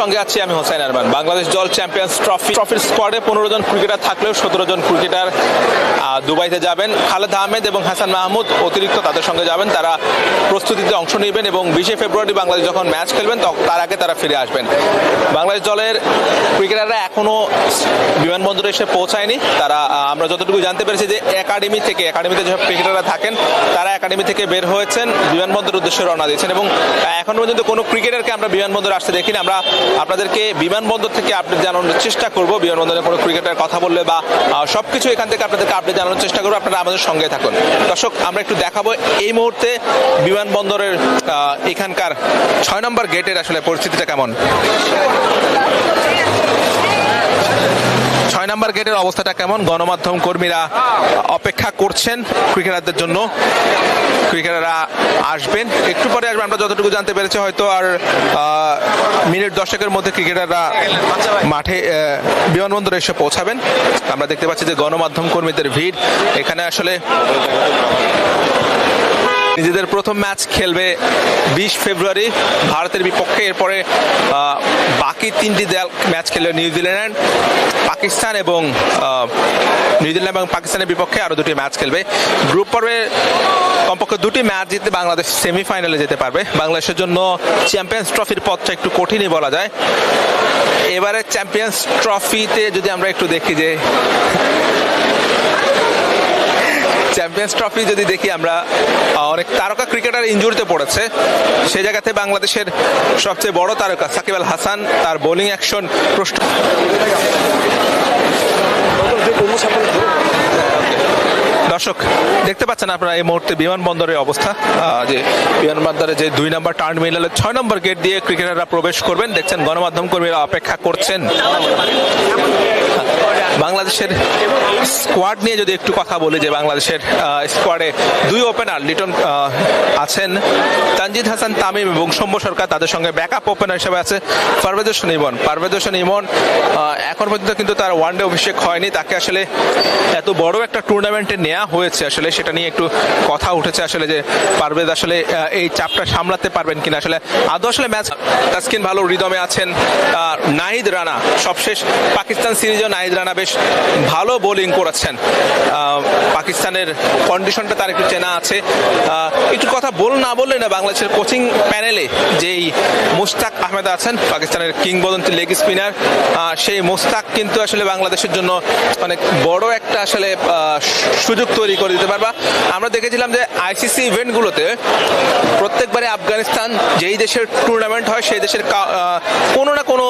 সঙ্গে আছি আমি হোসেন আরমান। বাংলাদেশ দল চ্যাম্পিয়ন্স ট্রফি ট্রফির স্কোয়াডে পনেরো জন ক্রিকেটার থাকলেও সতেরো জন ক্রিকেটার দুবাইতে যাবেন। খালেদ আহমেদ এবং হাসান মাহমুদ অতিরিক্ত তাদের সঙ্গে যাবেন। তারা প্রস্তুতিতে অংশ নেবেন এবং বিশে ফেব্রুয়ারি বাংলাদেশ যখন ম্যাচ খেলবেন তার আগে তারা ফিরে আসবেন। বাংলাদেশ দলের ক্রিকেটাররা এখনও বিমানবন্দরে এসে পৌঁছায়নি। তারা আমরা যতটুকু জানতে পেরেছি যে একাডেমি থেকে, একাডেমিতে যেসব ক্রিকেটাররা থাকেন, তারা একাডেমি থেকে বের হয়েছেন বিমানবন্দরের উদ্দেশ্যে রওনা দিয়েছেন এবং এখন পর্যন্ত কোনো ক্রিকেটারকে আমরা বিমানবন্দরে আসতে দেখিনি। আমরা আপনাদেরকে বিমানবন্দর থেকে আপডেট জানানোর চেষ্টা করব। বিমানবন্দরে কোনো ক্রিকেটার কথা বললে বা সব কিছু এখান থেকে আপনাদেরকে আপডেট জানানোর চেষ্টা করব। আপনারা আমাদের সঙ্গে থাকুন। দর্শক, আমরা একটু দেখাবো এই মুহূর্তে বিমানবন্দরের এখানকার ছয় নম্বর গেটের আসলে পরিস্থিতিটা কেমন? নম্বর গেটের অবস্থাটা কেমন? গণমাধ্যম কর্মীরা অপেক্ষা করছেন ক্রিকেটারদের জন্য। ক্রিকেটাররা আসবেন। একটু পরে আসবেন আমরা যতটুকু জানতে পেরেছি হয়তো আর মিনিট দশকের মধ্যে ক্রিকেটাররা মাঠে বিমানবন্দরে এসে পৌঁছাবেন। আমরা দেখতে পাচ্ছি যে গণমাধ্যম কর্মীদের ভিড়। এখানে আসলে নিজেদের প্রথম ম্যাচ খেলবে বিশ ফেব্রুয়ারি। ভারতের বিপক্ষে। এরপরে বাকি তিনটি দল ম্যাচ খেলবে নিউজিল্যান্ড পাকিস্তান এবং নিউজিল্যান্ড এবং পাকিস্তানের বিপক্ষে আরও দুটি ম্যাচ খেলবে। গ্রুপ পর্বে কমপক্ষে দুটি ম্যাচ জিততে বাংলাদেশ সেমিফাইনালে যেতে পারবে। বাংলাদেশের জন্য চ্যাম্পিয়ন্স ট্রফির পথটা একটু কঠিনই বলা যায়। এবারে চ্যাম্পিয়ন্স ট্রফিতে যদি আমরা একটু দেখি যে চ্যাম্পিয়ন্স ট্রফি যদি দেখি আমরা অনেক তারকা ক্রিকেটার ইঞ্জুরিতে পড়েছে। সেই জায়গাতে বাংলাদেশের সবচেয়ে বড় তারকা সাকিব আল হাসান, তার বোলিং অ্যাকশন প্রশ্ন। দর্শক, দেখতে পাচ্ছেন আপনারা এই মুহূর্তে বিমানবন্দরের অবস্থা। যে বিমানবন্দরে যে দুই নম্বর টার্মিনালের ছয় নম্বর গেট দিয়ে ক্রিকেটাররা প্রবেশ করবেন। দেখছেন গণমাধ্যম কর্মীরা অপেক্ষা করছেন। বাংলাদেশের স্কোয়াড নিয়ে যদি একটু কথা বলি যে বাংলাদেশের স্কোয়াডে দুই ওপেনার লিটন আছেন তানজিদ হাসান, তামিম এবং সৌম্য সরকার তাদের সঙ্গে ব্যাকআপ ওপেনার হিসেবে আছে পারভেজ হোসেন ইমন। পারভেজ হোসেন ইমন এখন পর্যন্ত কিন্তু তার ওয়ানডে অভিষেক হয়নি। তাকে আসলে এত বড় একটা টুর্নামেন্টে নেওয়া হয়েছে আসলে, সেটা নিয়ে একটু কথা উঠেছে আসলে যে পারভেজ আসলে এই চাপটা সামলাতে পারবেন কিনা আসলে। আদৌ আসলে ম্যাচ তাসকিন ভালো রিদমে আছেন নাহিদ রানা, সবশেষ পাকিস্তান সিরিজেও নাহিদ রানা বেশ ভালো বোলিং করেছেন। পাকিস্তানের কন্ডিশনটা তার একটু চেনা আছে। একটু কথা বল না বললে না, বাংলাদেশের কোচিং প্যানেলে যেই মুস্তাক আহমেদ আছেন, পাকিস্তানের কিংবদন্তি লেগ স্পিনার সেই মুস্তাক কিন্তু আসলে বাংলাদেশের জন্য অনেক বড় একটা আসলে সুযোগ তৈরি করে দিতে পারবা। আমরা দেখেছিলাম যে আইসিসি ইভেন্টগুলোতে প্রত্যেকবারে আফগানিস্তান যেই দেশের টুর্নামেন্ট হয়, সেই দেশের কোনো না কোনো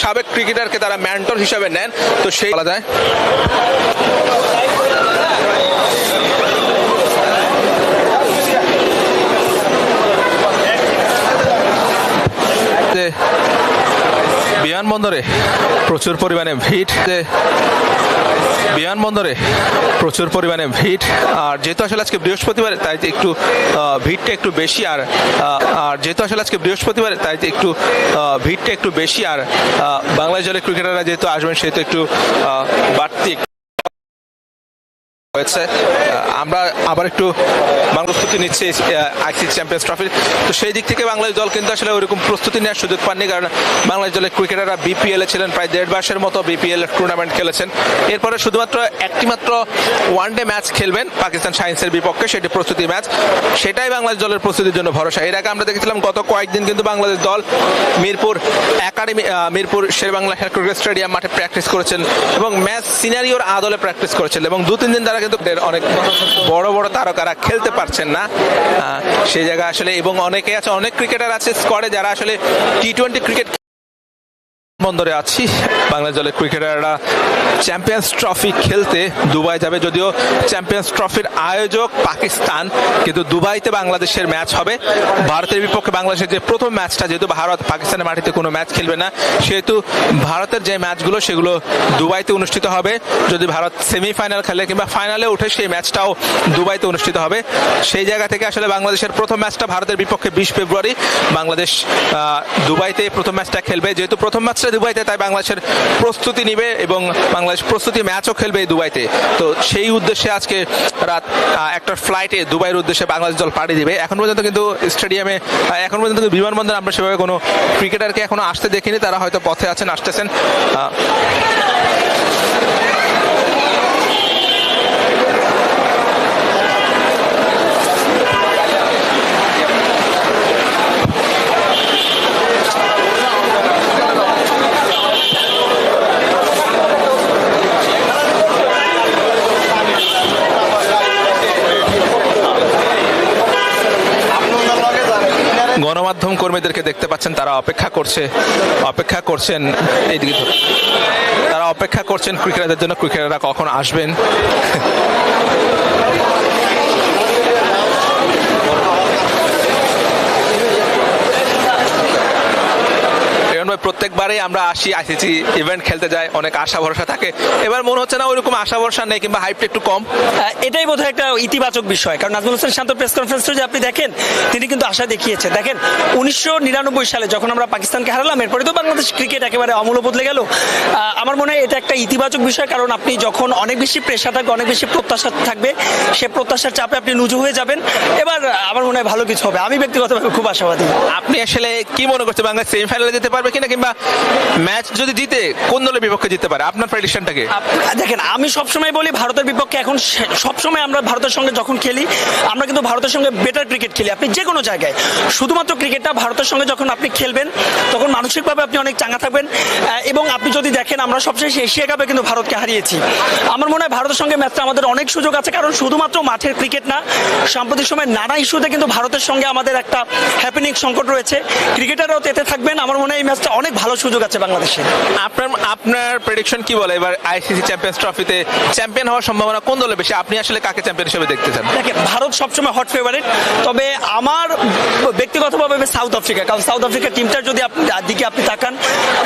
সাবেক ক্রিকেটারকে তারা ম্যান্টর হিসাবে নেন। তো সেই বলা যে বিমানবন্দরে প্রচুর পরিমাণে ভিড়। বিমানবন্দরে প্রচুর পরিমাণে ভিড়। আর যেহেতু আসলে আজকে বৃহস্পতিবার, তাই একটু ভিড়টা একটু বেশি আর আর যেহেতু আসলে আজকে বৃহস্পতিবার, তাই একটু ভিড়টা একটু বেশি আর বাংলাদেশ দলের ক্রিকেটাররা যেহেতু আসবেন, সেহেতু একটু বাড়তি হয়েছে। আমরা আবার একটু বাংলা প্রস্তুতি নিচ্ছে আইসিসি চ্যাম্পিয়ন্স ট্রফির তো সেই দিক থেকে বাংলাদেশ দল কিন্তু আসলে ওইরকম প্রস্তুতি নেওয়ার সুযোগ পাননি, কারণ বাংলাদেশ দলের ক্রিকেটাররা বিপিএল এ ছিলেন, প্রায় দেড় মাসের মতো বিপিএল টুর্নামেন্ট খেলেছেন। এরপরে শুধুমাত্র একটি মাত্র ওয়ান ডে ম্যাচ খেলবেন, পাকিস্তান সায়েন্সের বিপক্ষে, সেটি প্রস্তুতি ম্যাচ সেটাই বাংলাদেশ দলের প্রস্তুতির জন্য ভরসা। এর আগে আমরা দেখেছিলাম গত কয়েকদিন কিন্তু বাংলাদেশ দল Mirpur academy Mirpur Sher-e-Bangla cricket stadium মাঠে প্র্যাকটিস করেছেন এবং ম্যাচ সিনারিওর আদলে প্র্যাকটিস করেছেন এবং দু তিন দিন তারা কিন্তু অনেক বড় বড় তারকারা খেলতে পারছেন না। সেই জায়গায় আসলে এবং অনেকে আছে, অনেক ক্রিকেটার আছে স্কোয়াডে যারা আসলে টি টোয়েন্টি ক্রিকেট বন্দরে আছি। বাংলাদেশ দলের ক্রিকেটাররা চ্যাম্পিয়ন্স ট্রফি খেলতে দুবাই যাবে যদিও চ্যাম্পিয়ন্স ট্রফির আয়োজক পাকিস্তান, কিন্তু দুবাইতে বাংলাদেশের ম্যাচ হবে। ভারতের বিপক্ষে বাংলাদেশের যে প্রথম ম্যাচটা, যেহেতু ভারত পাকিস্তানের মাটিতে কোনো ম্যাচ খেলবে না, সেহেতু ভারতের যে ম্যাচগুলো, সেগুলো দুবাইতে অনুষ্ঠিত হবে। যদি ভারত সেমিফাইনাল খেলে কিংবা ফাইনালে উঠে সেই ম্যাচটাও দুবাইতে অনুষ্ঠিত হবে। সেই জায়গা থেকে আসলে বাংলাদেশের প্রথম ম্যাচটা ভারতের বিপক্ষে বিশ ফেব্রুয়ারি। বাংলাদেশ দুবাইতে প্রথম ম্যাচটা খেলবে। যেহেতু প্রথম ম্যাচটা দুবাইতে তাই বাংলাদেশের প্রস্তুতি নিবে এবং বাংলাদেশ প্রস্তুতি ম্যাচও খেলবে এই দুবাইতে। তো সেই উদ্দেশ্যে আজকে রাত একটা ফ্লাইটে দুবাইয়ের উদ্দেশ্যে বাংলাদেশ দল পাড়ি দিবে। এখন পর্যন্ত কিন্তু স্টেডিয়ামে এখন পর্যন্ত কিন্তু বিমানবন্দরে আমরা সেভাবে কোনো ক্রিকেটারকে এখনও আসতে দেখিনি, তারা হয়তো পথে আছেন, আসতেছেন। গণমাধ্যম কর্মীদেরকে দেখতে পাচ্ছেন, তারা অপেক্ষা করছে, অপেক্ষা করছেন এইদিকে। তারা অপেক্ষা করছেন ক্রিকেটারদের জন্য, ক্রিকেটাররা কখন আসবেন ভাই প্রত্যেকবারই আমরা আসি আইসিসি ইভেন্ট খেলতে যাই অনেক আশা ভরসা থাকে। এবার মনে হচ্ছে না ওইরকম আশা ভরসা নেই কিংবা হাইপটা একটু কম। এটাই বোধহয় একটা ইতিবাচক বিষয় কারণ নাজমুল হোসেন শান্ত প্রেস কনফারেন্সে যদি আপনি দেখেন তিনি কিন্তু আশা দেখিয়েছেন। দেখেন উনিশশো নিরানব্বই সালে যখন আমরা পাকিস্তানকে হারালাম এরপরে তো বাংলাদেশ ক্রিকেট একেবারে অমূল্য বদলে গেল। আমার মনে হয় এটা একটা ইতিবাচক বিষয় কারণ আপনি যখন অনেক বেশি প্রেশার থাকবে অনেক বেশি প্রত্যাশা থাকবে সে প্রত্যাশার চাপে আপনি নুজু হয়ে যাবেন। এবার আমার মনে হয় ভালো কিছু হবে। আমি ব্যক্তিগতভাবে খুব আশাবাদী। আপনি আসলে কি মনে করছেন বাংলাদেশ সেমিফাইনালে যেতে পারবে কিনা? কিংবা ম্যাচ যদি জিতে কোন দলের বিপক্ষে জিততে পারে? আপনার দেখেন, আমি সবসময় বলি ভারতের বিপক্ষে এখন সবসময় আমরা ভারতের সঙ্গে যখন খেলি, আমরা কিন্তু ভারতের সঙ্গে বেটার ক্রিকেট খেলি। আপনি যে কোনো জায়গায়, শুধুমাত্র ক্রিকেটটা ভারতের সঙ্গে যখন আপনি খেলবেন, তখন মানসিকভাবে আপনি অনেক চাঙ্গা থাকবেন। এবং আপনি যদি দেখেন, আমরা সবশেষে এশিয়া কাপে কিন্তু ভারতকে হারিয়েছি। আমার মনে হয় ভারতের সঙ্গে ম্যাচটা আমাদের অনেক সুযোগ আছে, কারণ শুধুমাত্র মাঠের ক্রিকেট না, সাম্প্রতিক সময় নানা ইস্যুতে কিন্তু ভারতের সঙ্গে আমাদের একটা হ্যাপেনিং সংকট রয়েছে। ক্রিকেটাররাও তেতে থাকবেন। আমার মনে হয় এই ম্যাচটা অনেক ভালো সুযোগ আছে বাংলাদেশে। আপনার আপনার প্রেডিকশন কি বলে? এবার আইসিসি চ্যাম্পিয়ন্স ট্রফিতে চ্যাম্পিয়ন হওয়ার সম্ভাবনা কোন দলে বেশি? আপনি আসলে কাকে চ্যাম্পিয়ন হিসেবে দেখতে চান? দেখেন ভারত সবসময় হট ফেভারিট তবে আমার ব্যক্তিগতভাবে সাউথ আফ্রিকা কারণ সাউথ আফ্রিকা টিমটার যদি আপনি দিকে আপনি তাকান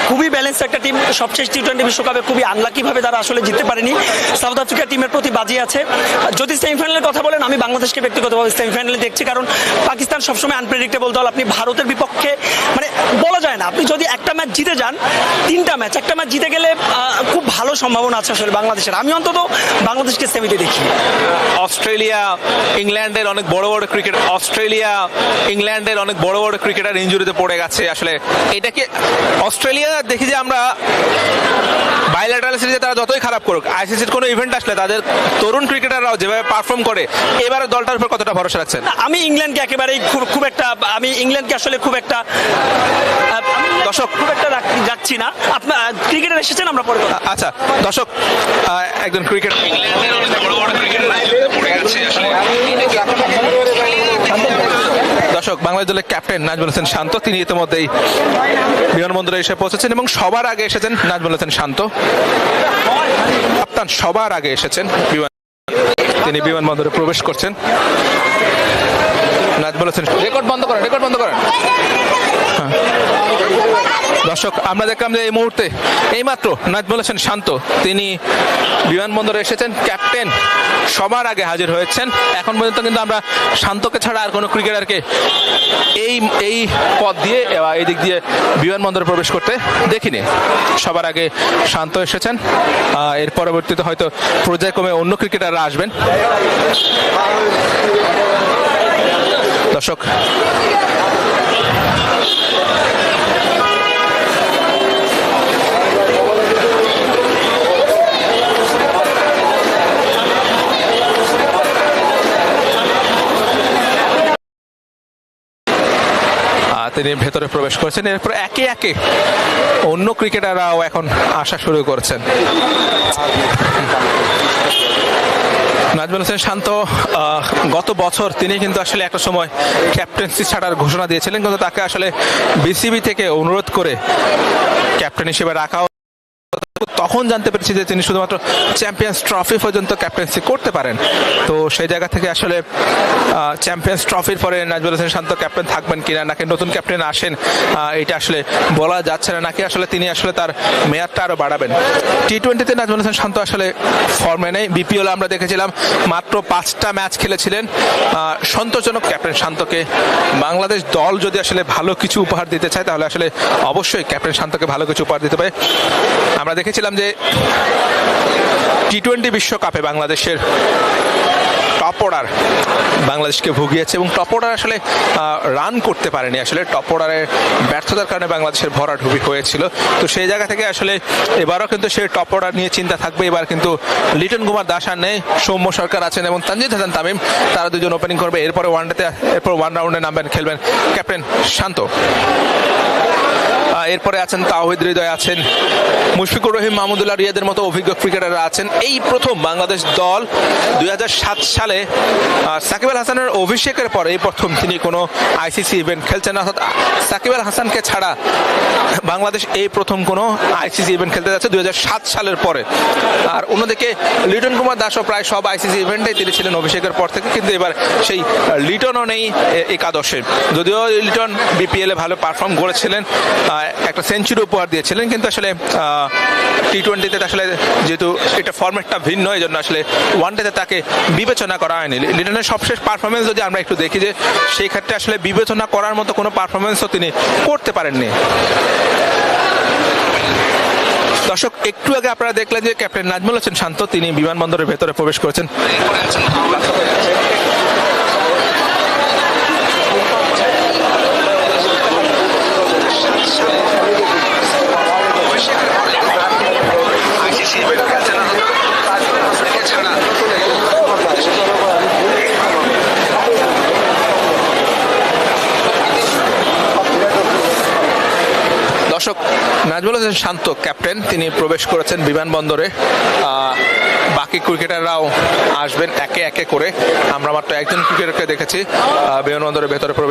খুবই ব্যালেন্স একটা টিম সবশেষ টি টোয়েন্টি বিশ্বকাপে খুবই আনলাকি ভাবে তারা আসলে জিততে পারেনি। সাউথ আফ্রিকা টিমের প্রতি বাজি আছে। যদি সেমিফাইনালের কথা বলেন আমি বাংলাদেশকে ব্যক্তিগতভাবে সেমিফাইনালে দেখছি কারণ পাকিস্তান সবসময় আনপ্রেডিক্টেবল দল। আপনি ভারতের বিপক্ষে মানে বলা যায় না আপনি যদি একটা ম্যাচ জিতে যান তিনটা ম্যাচ একটা ম্যাচ জিতে গেলে খুব ভালো সম্ভাবনা আছে আসলে বাংলাদেশের। আমি অন্তত বাংলাদেশকে সেমিতে দেখি। অস্ট্রেলিয়া ইংল্যান্ডের অনেক বড় বড় ক্রিকেট অস্ট্রেলিয়া ইংল্যান্ডের অনেক বড় বড় ক্রিকেটার ইনজুরিতে পড়ে গেছে আসলে। এটাকে অস্ট্রেলিয়া দেখি যে আমরা বাইল্যাটারাল সিরিজে তারা যতই খারাপ করুক আইসিসির কোনো ইভেন্ট আসলে তাদের তরুণ ক্রিকেটাররাও যেভাবে পারফর্ম করে এবারে দলটার উপর কতটা ভরসা রাখছেন? আমি ইংল্যান্ডকে একেবারেই খুব খুব একটা আমি ইংল্যান্ডকে আসলে খুব একটা দর্শক খুব একটা রাখছি না। আপনার ক্রিকেটার এসেছেন আমরা পরে আচ্ছা দর্শক একজন ক্রিকেট ইংল্যান্ডের অনেক বড় বড় ক্রিকেটার ইনজুরিতে পড়ে গেছে আসলে দর্শক বাংলাদেশ দলের ক্যাপ্টেন নাজমুল হোসেন শান্ত তিনি ইতিমধ্যেই বিমানবন্দরে এসে পৌঁছেছেন এবং সবার আগে এসেছেন নাজমুল হোসেন শান্ত। কাপ্তান সবার আগে এসেছেন বিমান তিনি বিমানবন্দরে প্রবেশ করছেন। নাজমুল হোসেন রেকর্ড বন্ধ করেন রেকর্ড বন্ধ করেন। হ্যাঁ। দর্শক, আমরা দেখলাম যে এই মুহূর্তে এইমাত্র নাজমুল হোসেন শান্ত, তিনি বিমানবন্দরে এসেছেন, ক্যাপ্টেন সবার আগে হাজির হয়েছেন। এখন পর্যন্ত কিন্তু আমরা শান্তকে ছাড়া আর কোনো ক্রিকেটারকে এই এই পথ দিয়ে এই দিক দিয়ে বিমানবন্দরে প্রবেশ করতে দেখিনি। সবার আগে শান্ত এসেছেন। এর পরবর্তীতে হয়তো পর্যায়ক্রমে অন্য ক্রিকেটাররা আসবেন। দর্শক তিনি ভেতরে প্রবেশ করেছেন। এরপর একে একে অন্য ক্রিকেটাররাও এখন আসা শুরু করেছেন। নাজমুল হোসেন শান্ত গত বছর তিনি কিন্তু আসলে একটা সময় ক্যাপ্টেন্সি ছাড়ার ঘোষণা দিয়েছিলেন, কিন্তু তাকে আসলে বিসিবি থেকে অনুরোধ করে ক্যাপ্টেন হিসেবে রাখা তখন জানতে পেরেছি যে তিনি শুধুমাত্র চ্যাম্পিয়ন্স ট্রফি পর্যন্ত ক্যাপ্টেন্সি করতে পারেন। তো সেই জায়গা থেকে আসলে চ্যাম্পিয়ন্স ট্রফির পরে নাজমুল হোসেন শান্ত ক্যাপ্টেন থাকবেন কিনা, নাকি নতুন ক্যাপ্টেন আসেন এটা আসলে বলা যাচ্ছে না, নাকি আসলে তিনি আসলে তার মেয়াদটা আরও বাড়াবেন। টি টোয়েন্টিতে নাজমুল হোসেন শান্ত আসলে ফর্মে নেই। বিপিএল আমরা দেখেছিলাম, মাত্র পাঁচটা ম্যাচ খেলেছিলেন। সন্তোষজনক ক্যাপ্টেন শান্তকে। বাংলাদেশ দল যদি আসলে ভালো কিছু উপহার দিতে চায়, তাহলে আসলে অবশ্যই ক্যাপ্টেন শান্তকে ভালো কিছু উপহার দিতে পারে। আমরা দেখেছিলাম যে টি টোয়েন্টি বিশ্বকাপে বাংলাদেশের টপ বাংলাদেশকে ভুগিয়েছে এবং টপ আসলে রান করতে পারেনি। আসলে টপ ব্যর্থতার কারণে বাংলাদেশের ভরাডুবি হয়েছিল। তো সেই জায়গা থেকে আসলে এবারও কিন্তু সেই টপ নিয়ে চিন্তা থাকবে। এবার কিন্তু লিটন কুমার দাস আর নেই, সৌম্য সরকার আছেন এবং তানজিদ হাসান তামিম, তারা দুজন ওপেনিং করবে। এরপরে ওয়ানডেতে এরপর ওয়ান রাউন্ডে নামবেন, খেলবেন ক্যাপ্টেন শান্ত। এরপরে আছেন তাওহিদ হৃদয় আছেন, মুশফিকুর রহিম, মাহমুদুল্লাহ রিয়াদের মতো অভিজ্ঞ ক্রিকেটাররা আছেন। এই প্রথম বাংলাদেশ দল দু হাজার সাত সালে সাকিব আল হাসানের অভিষেকের পরে এই প্রথম তিনি কোনো আইসিসি ইভেন্ট খেলছেন অর্থাৎ সাকিব আল হাসানকে ছাড়া বাংলাদেশ এই প্রথম কোনো আইসিসি ইভেন্ট খেলতে যাচ্ছে দু হাজার সাত সালের পরে। আর অন্যদিকে লিটন কুমার দাসও প্রায় সব আইসিসি ইভেন্টেই তিনি ছিলেন অভিষেকের পর থেকে, কিন্তু এবার সেই লিটনও নেই একাদশে। যদিও লিটন বিপিএলে ভালো পারফর্ম করেছিলেন একটা সেঞ্চুরি উপহার দিয়েছিলেন, কিন্তু আসলে টি টোয়েন্টিতে আসলে যেহেতু এটা ফর্মেটটা ভিন্ন এই জন্য আসলে ওয়ান ডেতে তাকে বিবেচনা করা হয়নি। লিটনের সবশেষ পারফরমেন্স যদি আমরা একটু দেখি যে, সেই ক্ষেত্রে আসলে বিবেচনা করার মতো কোনো পারফরমেন্সও তিনি করতে পারেননি। দর্শক, একটু আগে আপনারা দেখলেন যে ক্যাপ্টেন নাজমুল হোসেন শান্ত, তিনি বিমানবন্দরের ভেতরে প্রবেশ করেছেন। দর্শক নাজমুল হোসেন শান্ত ক্যাপ্টেন, তিনি প্রবেশ করেছেন বিমানবন্দরে। বাকি ক্রিকেটাররাও আসবেন একে একে করে। আমরা মাত্র একজন ক্রিকেটারকে দেখেছি। বিমানবন্দরের ভেতরে প্রবেশ